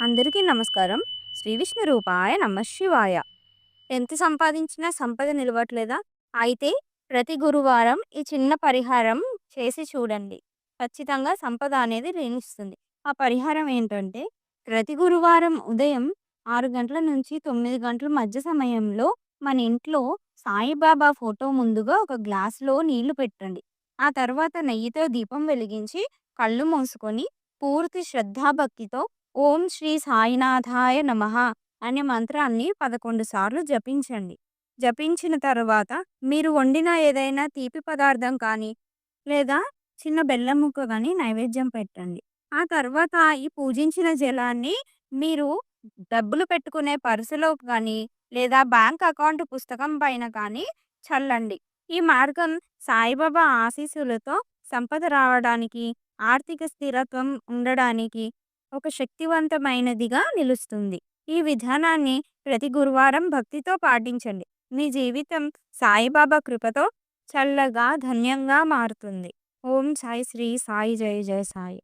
అందరికీ నమస్కారం. శ్రీ విష్ణు రూపాయ నమ శివాయ. ఎంత సంపాదించినా సంపద నిలవట్లేదా? అయితే ప్రతి గురువారం ఈ చిన్న పరిహారం చేసి చూడండి. ఖచ్చితంగా సంపద అనేది రేణిస్తుంది ఆ పరిహారం ఏంటంటే ప్రతి గురువారం ఉదయం ఆరు గంటల నుంచి తొమ్మిది గంటల మధ్య సమయంలో మన ఇంట్లో సాయిబాబా ఫోటో ముందుగా ఒక గ్లాస్లో నీళ్ళు పెట్టండి. ఆ తర్వాత నెయ్యితో దీపం వెలిగించి కళ్ళు మూసుకొని పూర్తి శ్రద్ధాభక్తితో ఓం శ్రీ సాయినాథాయ నమః అనే మంత్రాన్ని పదకొండు సార్లు జపించండి. జపించిన తర్వాత మీరు వండిన ఏదైనా తీపి పదార్థం కానీ లేదా చిన్న బెల్లం ముక్క కానీ నైవేద్యం పెట్టండి. ఆ తర్వాత ఈ పూజించిన జలాన్ని మీరు డబ్బులు పెట్టుకునే పర్సులో కానీ లేదా బ్యాంక్ అకౌంట్ పుస్తకం పైన కానీ చల్లండి. ఈ మార్గం సాయిబాబా ఆశీస్సులతో సంపద రావడానికి ఆర్థిక స్థిరత్వం ఉండడానికి ఒక శక్తివంతమైనదిగా నిలుస్తుంది. ఈ విధానాన్ని ప్రతి గురువారం భక్తితో పాటించండి. మీ జీవితం సాయిబాబా కృపతో చల్లగా ధన్యంగా మారుతుంది. ఓం సాయి శ్రీ సాయి జయ జయ సాయి.